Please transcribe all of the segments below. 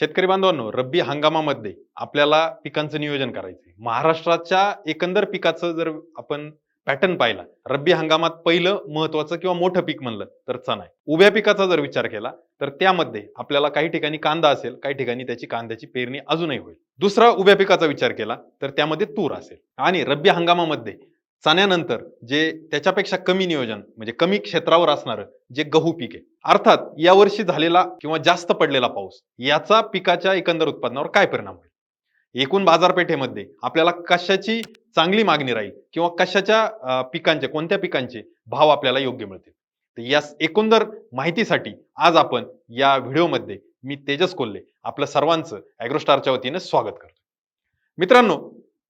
शेतकरी बांधवांनो रब्बी हंगामामध्ये आपल्याला पिकांचं नियोजन करायचं महाराष्ट्राच्या एकंदर पिकाचं जर आपण पॅटर्न पाहिला रब्बी हंगामात पहिलं महत्वाचं किंवा मोठं पीक म्हणलं तर चणा आहे. उभ्या पिकाचा जर विचार केला तर त्यामध्ये आपल्याला काही ठिकाणी कांदा असेल काही ठिकाणी त्याची कांद्याची पेरणी अजूनही होईल. दुसरा उभ्या पिकाचा विचार केला तर त्यामध्ये तूर असेल. आणि रब्बी हंगामामध्ये चण्यानंतर जे त्याच्यापेक्षा कमी नियोजन म्हणजे कमी क्षेत्रावर असणारं जे गहू पीक आहे अर्थात यावर्षी झालेला किंवा जास्त पडलेला पाऊस याचा पिकाच्या एकंदर उत्पादनावर काय परिणाम होईल? एकूण बाजारपेठेमध्ये आपल्याला कशाची चांगली मागणी राहील किंवा कशाच्या पिकांचे कोणत्या पिकांचे भाव आपल्याला योग्य मिळतील? तर या एकंदर माहितीसाठी आज आपण या व्हिडिओमध्ये मी तेजस कोल्हे आपलं सर्वांचं ॲग्रोस्टारच्या वतीने स्वागत करतो मित्रांनो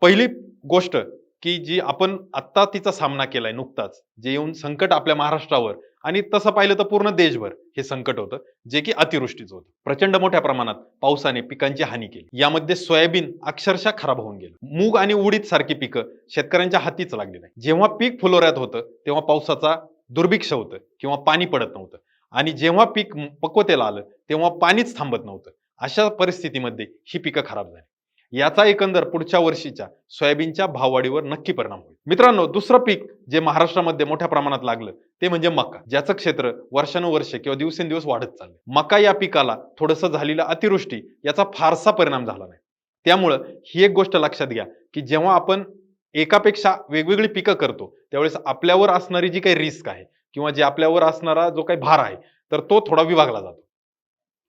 पहिली गोष्ट की जी आपण आत्ता तिचा सामना केलाय नुकताच जे येऊन संकट आपल्या महाराष्ट्रावर आणि तसं पाहिलं तर पूर्ण देशभर हे संकट होतं जे की अतिवृष्टीचं होतं. प्रचंड मोठ्या प्रमाणात पावसाने पिकांची हानी केली. यामध्ये सोयाबीन अक्षरशः खराब होऊन गेलं. मूग आणि उडीद सारखी पिकं शेतकऱ्यांच्या हातीच लागली नाही. जेव्हा पीक फुलोऱ्यात होतं तेव्हा पावसाचा दुर्भिक्ष होतं किंवा पाणी पडत नव्हतं. आणि जेव्हा पीक पक्वतेला आलं तेव्हा पाणीच थांबत नव्हतं. अशा परिस्थितीमध्ये ही पिकं खराब झाली. याचा एकंदर पुढच्या वर्षीच्या सोयाबीनच्या भाववाढीवर नक्की परिणाम होईल. मित्रांनो दुसरं पीक जे महाराष्ट्रामध्ये मोठ्या प्रमाणात लागलं ते म्हणजे मका. ज्याचं क्षेत्र वर्षानुवर्ष किंवा दिवसेंदिवस वाढत चाललं मका या पिकाला थोडंसं झालेलं अतिवृष्टी याचा फारसा परिणाम झाला नाही. त्यामुळं ही एक गोष्ट लक्षात घ्या की जेव्हा आपण एकापेक्षा वेगवेगळी पिकं करतो त्यावेळेस आपल्यावर असणारी जी काही रिस्क आहे किंवा जे आपल्यावर असणारा जो काही भार आहे तर तो थोडा विभागला जातो.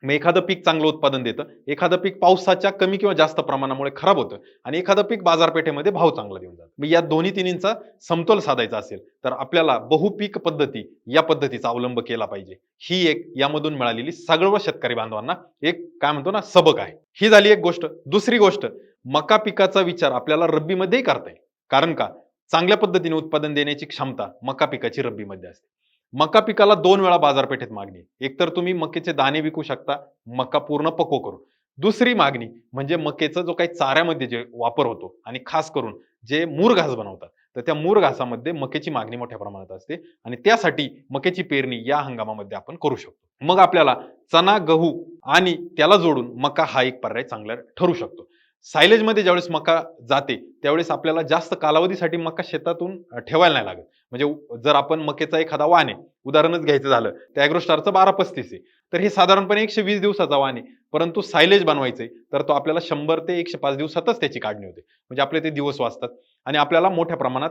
मग एखादं पीक चांगलं उत्पादन देतं एखादं पीक पावसाच्या कमी किंवा जास्त प्रमाणामुळे खराब होतं आणि एखादं पीक बाजारपेठेमध्ये भाव चांगला देऊन जातं. मग या दोन्ही तिन्हींचा समतोल साधायचा असेल तर आपल्याला बहुपीक पद्धती या पद्धतीचा अवलंब केला पाहिजे. ही एक यामधून मिळालेली सगळं शेतकरी बांधवांना एक काय म्हणतो ना सबक आहे. ही झाली एक गोष्ट. दुसरी गोष्ट मका पिकाचा विचार आपल्याला रब्बीमध्येही करता येईल. कारण का? चांगल्या पद्धतीने उत्पादन देण्याची क्षमता मका पिकाची रब्बीमध्ये असते. मका पिकाला दोन वेळा बाजारपेठेत मागणी. एकतर तुम्ही मक्याचे दाणे विकू शकता मका पूर्ण पको करून. दुसरी मागणी म्हणजे मकेचा जो काही चाऱ्यामध्ये जे वापर होतो आणि खास करून जे मूर घास बनवतात तर त्या मूर घासामध्ये मकेची मागणी मोठ्या प्रमाणात असते आणि त्यासाठी मकेची पेरणी या हंगामामध्ये आपण करू शकतो. मग आपल्याला चना गहू आणि त्याला जोडून मका हा एक पर्याय चांगला ठरू शकतो. सायलेजमध्ये ज्यावेळेस मका जाते त्यावेळेस आपल्याला जास्त कालावधीसाठी मका शेतातून ठेवायला नाही लागत. म्हणजे जर आपण मकेचा एखादा वाण आहे उदाहरणच घ्यायचं झालं तर ॲग्रोस्टारचं बारा पस्तीस आहे. तर हे साधारणपणे एकशे वीस दिवसाचा वाण आहे परंतु सायलेज बनवायचंय तर तो आपल्याला शंभर ते एकशे पाच दिवसातच त्याची काढणी होते. म्हणजे आपले ते दिवस वाचतात. आणि आपल्याला मोठ्या प्रमाणात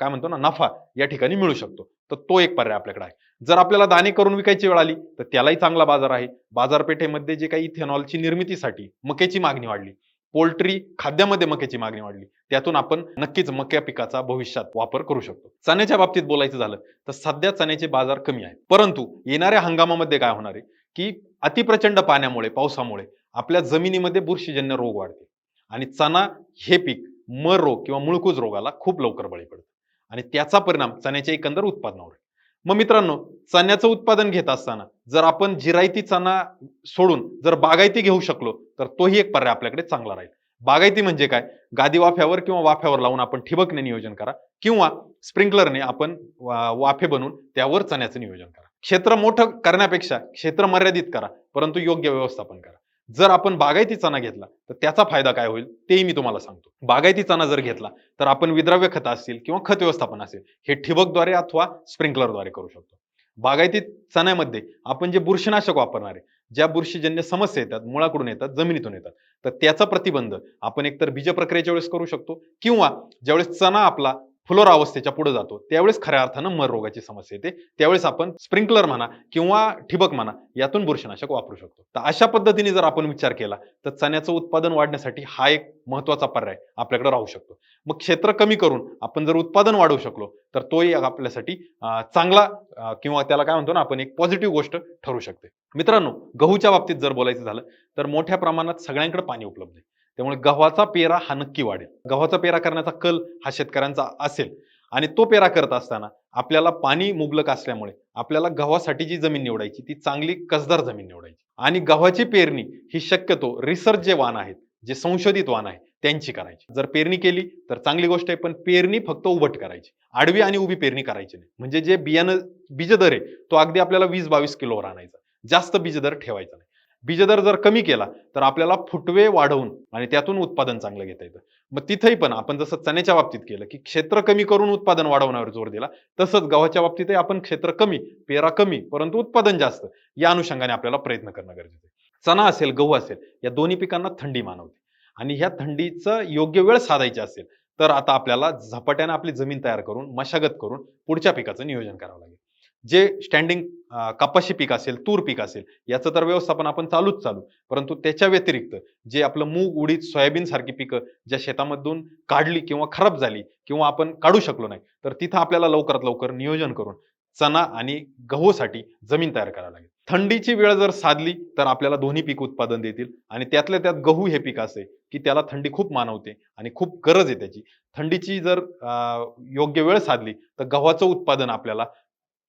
काय म्हणतो ना नफा या ठिकाणी मिळू शकतो. तर तो एक पर्याय आपल्याकडे आहे. जर आपल्याला दाणे करून विकायची वेळ आली तर त्यालाही चांगला बाजार आहे. बाजारपेठेमध्ये जे काही इथेनॉलची निर्मितीसाठी मकेची मागणी वाढली पोल्ट्री खाद्यामध्ये मक्याची मागणी वाढली. त्यातून आपण नक्कीच मक्या पिकाचा भविष्यात वापर करू शकतो. चण्याच्या बाबतीत बोलायचं झालं तर सध्या चण्याचे बाजार कमी आहेत. परंतु येणाऱ्या हंगामामध्ये काय होणार आहे? की अतिप्रचंड पाण्यामुळे पावसामुळे आपल्या जमिनीमध्ये बुरशीजन्य रोग वाढते. आणि चणा हे पीक मर रोग किंवा मुळकूज रोगाला खूप लवकर बळी पडतं. आणि त्याचा परिणाम चण्याच्या एकंदर उत्पादनावर मग मित्रांनो चण्याचं उत्पादन घेत असताना जर आपण जिरायती चणा सोडून जर बागायती घेऊ शकलो तर तोही एक पर्याय आपल्याकडे चांगला राहील. बागायती म्हणजे काय? गादी वाफ्यावर किंवा वाफ्यावर लावून आपण ठिबकने नियोजन करा किंवा स्प्रिंकलरने आपण वाफे बनवून त्यावर चण्याचं नियोजन करा. क्षेत्र मोठं करण्यापेक्षा क्षेत्र मर्यादित करा परंतु योग्य व्यवस्थापन करा. जर आपण बागायती चणा घेतला तर त्याचा फायदा काय होईल? तेही मी तुम्हाला सांगतो. बागायती चणा जर घेतला तर आपण विद्राव्य खत असतील किंवा खत व्यवस्थापन असेल हे ठिबकद्वारे अथवा स्प्रिंकलरद्वारे करू शकतो. बागायती चण्यामध्ये आपण जे बुरशीनाशक वापरणारे ज्या बुरशीजन्य समस्या येतात मुळाकडून येतात जमिनीतून येतात तर त्याचा प्रतिबंध आपण एकतर बीज प्रक्रियेच्या वेळेस करू शकतो किंवा ज्यावेळेस चणा आपला फुलोरा अवस्थेच्या पुढे जातो. त्यावेळेस खऱ्या अर्थानं मर रोगाची समस्या येते. त्यावेळेस आपण स्प्रिंकलर म्हणा किंवा ठिबक म्हणा यातून बुरशीनाशक वापरू शकतो. तर अशा पद्धतीने जर आपण विचार केला तर चण्याचं उत्पादन वाढण्यासाठी हा एक महत्त्वाचा पर्याय आपल्याकडे राहू शकतो. मग क्षेत्र कमी करून आपण जर उत्पादन वाढवू शकलो तर तोही आपल्यासाठी चांगला किंवा त्याला काय म्हणतो ना आपण एक पॉझिटिव्ह गोष्ट ठरू शकते. मित्रांनो गहूच्या बाबतीत जर बोलायचं झालं तर मोठ्या प्रमाणात सगळ्यांकडे पाणी उपलब्ध आहे. त्यामुळे गव्हाचा पेरा हा नक्की वाढेल. गव्हाचा पेरा करण्याचा कल हा शेतकऱ्यांचा असेल आणि तो पेरा करत असताना आपल्याला पाणी मुबलक असल्यामुळे आपल्याला गव्हासाठी जी जमीन निवडायची ती चांगली कसदार जमीन निवडायची. आणि गव्हाची पेरणी ही शक्यतो रिसर्च जे वाण आहेत जे संशोधित वाण आहे त्यांची करायची. जर पेरणी केली तर चांगली गोष्ट आहे पण पेरणी फक्त उभट करायची. आडवी आणि उभी पेरणी करायची नाही. म्हणजे जे बियाणं बीजदर आहे तो अगदी आपल्याला वीस बावीस किलोवर आणायचा. जास्त बीजदर ठेवायचा नाही. बीजदर जर कमी केला तर आपल्याला फुटवे वाढवून आणि त्यातून उत्पादन चांगलं घेता येतं. मग तिथेही पण आपण जसं चण्याच्या बाबतीत केलं की क्षेत्र कमी करून उत्पादन वाढवण्यावर जोर दिला तसंच गव्हाच्या बाबतीतही आपण क्षेत्र कमी पेरा कमी परंतु उत्पादन जास्त या अनुषंगाने आपल्याला प्रयत्न करणं गरजेचं आहे. चणा असेल गहू असेल या दोन्ही पिकांना थंडी मानवते. आणि ह्या थंडीचं योग्य वेळ साधायची असेल तर आता आपल्याला झपाट्याने आपली जमीन तयार करून मशागत करून पुढच्या पिकाचं नियोजन करावं लागेल. जे स्टँडिंग कपाशी पीक असेल तूर पीक असेल याचं तर व्यवस्थापन आपण चालूच चालू. परंतु त्याच्या व्यतिरिक्त जे आपलं मूग उडीद सोयाबीन सारखी पिकं ज्या शेतामधून काढली किंवा खराब झाली किंवा आपण काढू शकलो नाही तर तिथं आपल्याला लवकरात लवकर नियोजन करून चणा आणि गहूसाठी जमीन तयार करावी लागेल. थंडीची वेळ जर साधली तर आपल्याला दोन्ही पीक उत्पादन देतील आणि त्यातल्या त्यात गहू हे पीक असे की त्याला थंडी खूप मानवते आणि खूप गरज आहे त्याची. थंडीची जर योग्य वेळ साधली तर गव्हाचं उत्पादन आपल्याला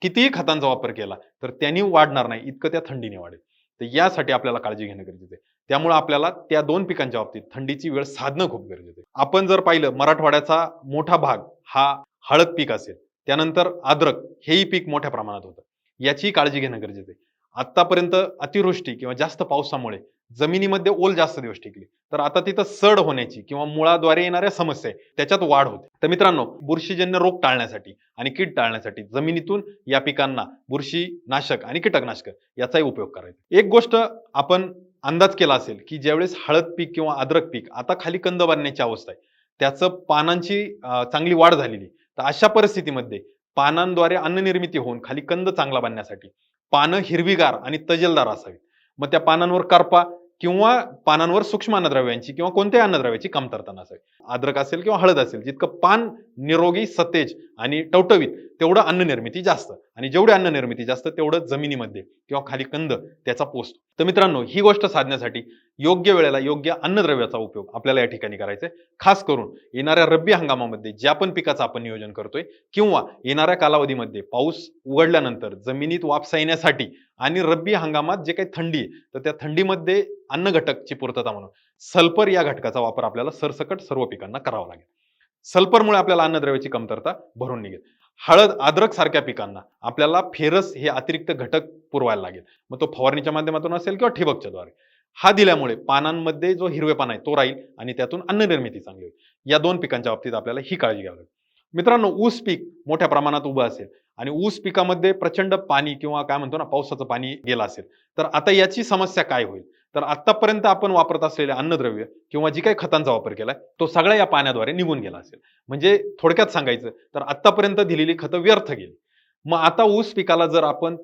कितीही खतांचा वापर केला तर त्यांनी वाढणार नाही इतकं त्या थंडीने वाढेल. तर यासाठी आपल्याला काळजी घेणं गरजेचं आहे. त्यामुळे आपल्याला त्या दोन पिकांच्या बाबतीत थंडीची वेळ साधणं खूप गरजेचं आहे. आपण जर पाहिलं मराठवाड्याचा मोठा भाग हा हळद पीक असेल त्यानंतर अद्रक हेही पीक मोठ्या प्रमाणात होतं. याची काळजी घेणं गरजेचं आहे. आतापर्यंत अतिवृष्टी किंवा जास्त पावसामुळे जमिनीमध्ये ओल जास्त दिवस टिकली. तर आता तिथं सड होण्याची किंवा मुळाद्वारे येणाऱ्या समस्या आहे त्याच्यात वाढ होते. तर मित्रांनो बुरशीजन्य रोग टाळण्यासाठी आणि कीड टाळण्यासाठी जमिनीतून या पिकांना बुरशी नाशक आणि कीटकनाशक याचाही उपयोग करायचा. एक गोष्ट आपण अंदाज केला असेल की ज्यावेळेस हळद पीक किंवा अद्रक पीक आता खाली कंद बांधण्याची अवस्था आहे त्याचं पानांची चांगली वाढ झालेली तर अशा परिस्थितीमध्ये पानांद्वारे अन्ननिर्मिती होऊन खाली कंद चांगला बांधण्यासाठी पानं हिरवीगार आणि तजेलदार असावीत. मग त्या पानांवर करपा किंवा पानांवर सूक्ष्म अन्नद्रव्यांची किंवा कोणत्याही अन्नद्रव्याची कमतरता नसावी. अद्रक असेल किंवा हळद असेल जितकं पान निरोगी सतेज आणि टवटवीत तेवढं अन्न निर्मिती जास्त. आणि जेवढी अन्न निर्मिती जास्त तेवढं जमिनीमध्ये किंवा खाली कंद त्याचा पोस्ट तर मित्रांनो ही गोष्ट साधण्यासाठी योग्य वेळेला योग्य अन्नद्रव्याचा उपयोग आपल्याला या ठिकाणी करायचा आहे खास करून येणाऱ्या रब्बी हंगामामध्ये ज्या पण पिकाचं आपण नियोजन करतोय किंवा येणाऱ्या कालावधीमध्ये पाऊस उघडल्यानंतर जमिनीत वापसा येण्यासाठी आणि रब्बी हंगामात जे काही थंडी आहे तर त्या थंडीमध्ये अन्न घटकची पूर्तता म्हणून सल्फर या घटकाचा वापर आपल्याला सरसकट सर्व पिकांना करावा लागेल. सल्फरमुळे आपल्याला अन्नद्रव्याची कमतरता भरून निघेल. हळद अद्रक सारख्या पिकांना आपल्याला फेरस हे अतिरिक्त घटक पुरवायला लागेल. मग तो फवारणीच्या माध्यमातून असेल किंवा ठिबकच्या द्वारे. हा दिल्यामुळे पानांमध्ये जो हिरवेपणा आहे तो राहील आणि त्यातून अन्न निर्मिती चांगली होईल. या दोन पिकांच्या बाबतीत आपल्याला ही काळजी घ्यावी लागेल. मित्रांनो ऊस पीक मोठ्या प्रमाणात उभं असेल आणि ऊस पिकामध्ये प्रचंड पाणी किंवा काय म्हणतो ना पावसाचं पाणी गेलं असेल तर आता याची समस्या काय होईल? तर आतापर्यंत आपण वापरत असलेले अन्नद्रव्य किंवा जी काही खतांचा वापर केलाय तो सगळा या पाण्याद्वारे निघून गेला असेल. म्हणजे थोडक्यात सांगायचं तर आतापर्यंत दिलेली खतं व्यर्थ गेली. मग आता ऊस पिकाला जर आपण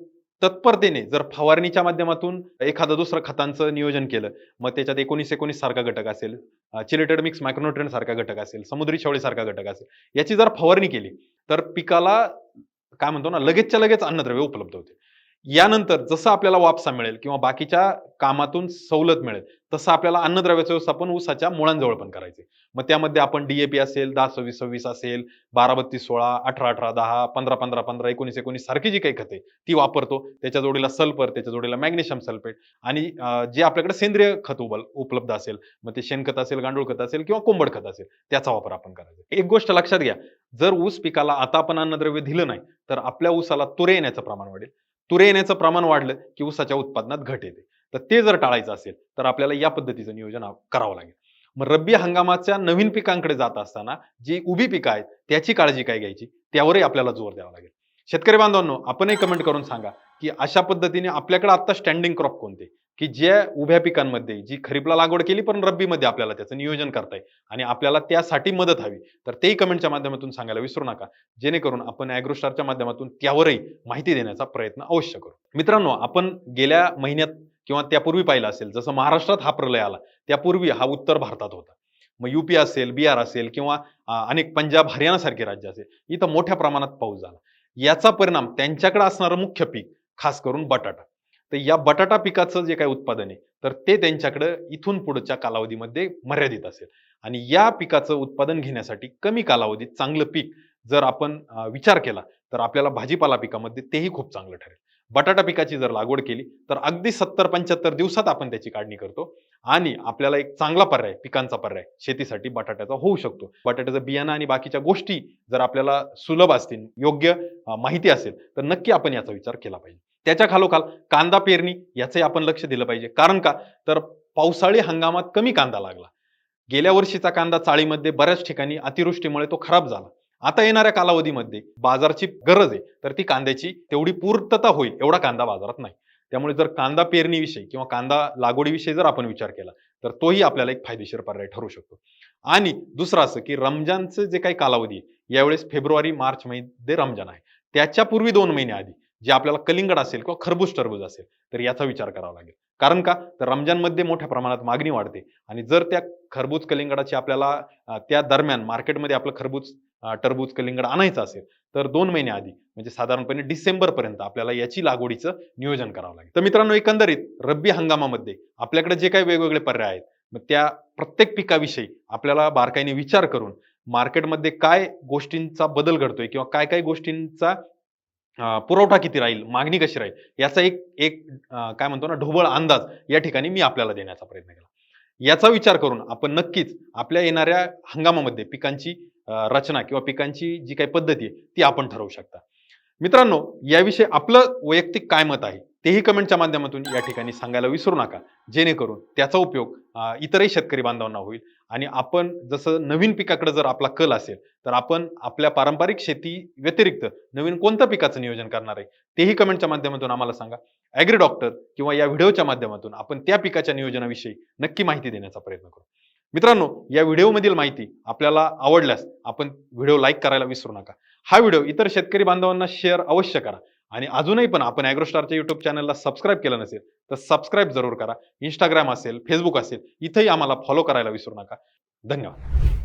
तत्परतेने जर फवारणीच्या माध्यमातून एखादं दुसरं खतांचं नियोजन केलं मग त्याच्यात एकोणीस एकोणीस सारखा घटक असेल चिलेटेड मिक्स मायक्रोन्युट्रेन सारखा घटक असेल समुद्री शेवळीसारखा घटक असेल याची जर फवारणी केली तर पिकाला काय म्हणतो ना लगेचच्या लगेच अन्नद्रव्य उपलब्ध होते. यानंतर जसं आपल्याला वापसा मिळेल किंवा बाकीच्या कामातून सवलत मिळेल तसं आपल्याला अन्नद्रव्याचं व्यवस्थापन ऊसाच्या मुळांजवळ पण करायचे मग त्यामध्ये आपण डीएपी असेल दहा सव्वीस सव्वीस असेल बारा बत्तीस सोळा अठरा अठरा दहा पंधरा पंधरा पंधरा एकोणीस एकोणीस सारखी जी काही खते ती वापरतो. त्याच्या जोडीला सल्फर त्याच्या जोडीला मॅग्नेशियम सल्फेट आणि जे आपल्याकडे सेंद्रिय खत उबल- उपलब्ध असेल मग ते शेणखत असेल गांडूळ खत असेल किंवा कोंबड खत असेल त्याचा वापर आपण करायचा. एक गोष्ट लक्षात घ्या जर ऊस पिकाला आता आपण अन्नद्रव्य दिलं नाही तर आपल्या ऊसाला तुरे येण्याचं प्रमाण वाढेल. तुरे येण्याचं प्रमाण वाढलं की ऊसाच्या उत्पादनात घट येते. तर ते जर टाळायचं असेल तर आपल्याला या पद्धतीचं नियोजन करावं लागेल. मग रब्बी हंगामाच्या नवीन पिकांकडे जात असताना जी उभी पिकं आहेत त्याची काळजी काय घ्यायची? त्यावरही आपल्याला जोर द्यावा लागेल. शेतकरी बांधवांनो आपणही कमेंट करून सांगा. की अशा पद्धतीने आपल्याकडे आता स्टँडिंग क्रॉप कोणते? की ज्या उभ्या पिकांमध्ये जी खरीपला लागवड केली पण रब्बीमध्ये आपल्याला त्याचं नियोजन करता येईल आणि आपल्याला त्यासाठी मदत हवी. तर तेही कमेंटच्या माध्यमातून सांगायला विसरू नका. जेणेकरून आपण ॲग्रोस्टारच्या माध्यमातून त्यावरही माहिती देण्याचा प्रयत्न अवश्य करू. मित्रांनो आपण गेल्या महिन्यात किंवा त्यापूर्वी पाहिलं असेल जसं महाराष्ट्रात हा प्रलय आला त्यापूर्वी हा उत्तर भारतात होता. मग युपी असेल बिहार असेल किंवा अनेक पंजाब हरियाणासारखे राज्य असेल इथं मोठ्या प्रमाणात पाऊस झाला. याचा परिणाम त्यांच्याकडे असणारं मुख्य पीक खास करून बटाटा. तर या बटाटा पिकाचं जे काही उत्पादन आहे तर ते त्यांच्याकडे इथून पुढच्या कालावधीमध्ये मर्यादित असेल. आणि या पिकाचं उत्पादन घेण्यासाठी कमी कालावधीत चांगलं पीक जर आपण विचार केला तर आपल्याला भाजीपाला पिकामध्ये तेही खूप चांगलं ठरेल. बटाटा पिकाची जर लागवड केली तर अगदी सत्तर पंच्याहत्तर दिवसात आपण त्याची काढणी करतो. आणि आपल्याला एक चांगला पर्याय पिकांचा पर्याय शेतीसाठी बटाट्याचा होऊ शकतो. बटाट्याचं बियाणं आणि बाकीच्या गोष्टी जर आपल्याला सुलभ असतील योग्य माहिती असेल तर नक्की आपण याचा विचार केला पाहिजे. त्याच्या खालोखाल कांदा पेरणी याचंही आपण लक्ष दिलं पाहिजे. कारण का? तर पावसाळी हंगामात कमी कांदा लागला. गेल्या वर्षीचा कांदा चाळीमध्ये बऱ्याच ठिकाणी अतिवृष्टीमुळे तो खराब झाला. आता येणाऱ्या कालावधीमध्ये बाजारची गरज आहे तर ती कांद्याची तेवढी पूर्तता होईल एवढा कांदा बाजारात नाही. त्यामुळे जर कांदा पेरणीविषयी किंवा कांदा लागवडीविषयी जर आपण विचार केला तर तोही आपल्याला एक फायदेशीर पर्याय ठरू शकतो. आणि दुसरं असं की रमजानचं जे काही कालावधी आहे यावेळेस फेब्रुवारी मार्च मध्ये रमजान आहे. त्याच्यापूर्वी दोन महिने आधी जे आपल्याला कलिंगड असेल किंवा खरबूज टरबूज असेल तर याचा विचार करावा लागेल. कारण का? तर रमजानमध्ये मोठ्या प्रमाणात मागणी वाढते. आणि जर त्या खरबूज कलिंगडाची आपल्याला त्या दरम्यान मार्केटमध्ये आपलं खरबूज टरबूज कलिंगड आणायचं असेल तर दोन महिने आधी म्हणजे साधारणपणे डिसेंबरपर्यंत आपल्याला याची लागवडीचं नियोजन करावं लागेल. तर मित्रांनो एकंदरीत रब्बी हंगामामध्ये आपल्याकडे जे काही वेगवेगळे पर्याय आहेत मग त्या प्रत्येक पिकाविषयी आपल्याला बारकाईने विचार करून मार्केटमध्ये काय गोष्टींचा बदल घडतोय किंवा काय काय गोष्टींचा पुरवठा किती राहील मागणी कशी राहील याचा एक एक काय म्हणतो ना ढोबळ अंदाज या ठिकाणी मी आपल्याला देण्याचा प्रयत्न केला. याचा विचार करून आपण नक्कीच आपल्या येणाऱ्या हंगामामध्ये पिकांची रचना किंवा पिकांची जी काही पद्धती आहे ती आपण ठरवू शकता. मित्रांनो याविषयी आपलं वैयक्तिक काय मत आहे तेही कमेंटच्या माध्यमातून या ठिकाणी सांगायला विसरू नका. जेणेकरून त्याचा उपयोग इतरही शेतकरी बांधवांना होईल. आणि आपण जसं नवीन पिकाकडे जर आपला कल असेल तर आपण आपल्या पारंपरिक शेती व्यतिरिक्त नवीन कोणत्या पिकाचं नियोजन करणार आहे तेही कमेंटच्या माध्यमातून आम्हाला सांगा. ॲग्री डॉक्टर किंवा या व्हिडिओच्या माध्यमातून आपण त्या पिकाच्या नियोजनाविषयी नक्की माहिती देण्याचा प्रयत्न करू. मित्रांनो या व्हिडिओमधील माहिती आपल्याला आवडल्यास आपण व्हिडिओ लाईक करायला विसरू नका. हा व्हिडिओ इतर शेतकरी बांधवांना शेअर अवश्य करा आणि अजूनही पण आपण ॲग्रोस्टारच्या युट्यूब चॅनलला सबस्क्राईब केलं नसेल तर सबस्क्राईब जरूर करा. इंस्टाग्राम असेल फेसबुक असेल इथेही आम्हाला फॉलो करायला विसरू नका. धन्यवाद.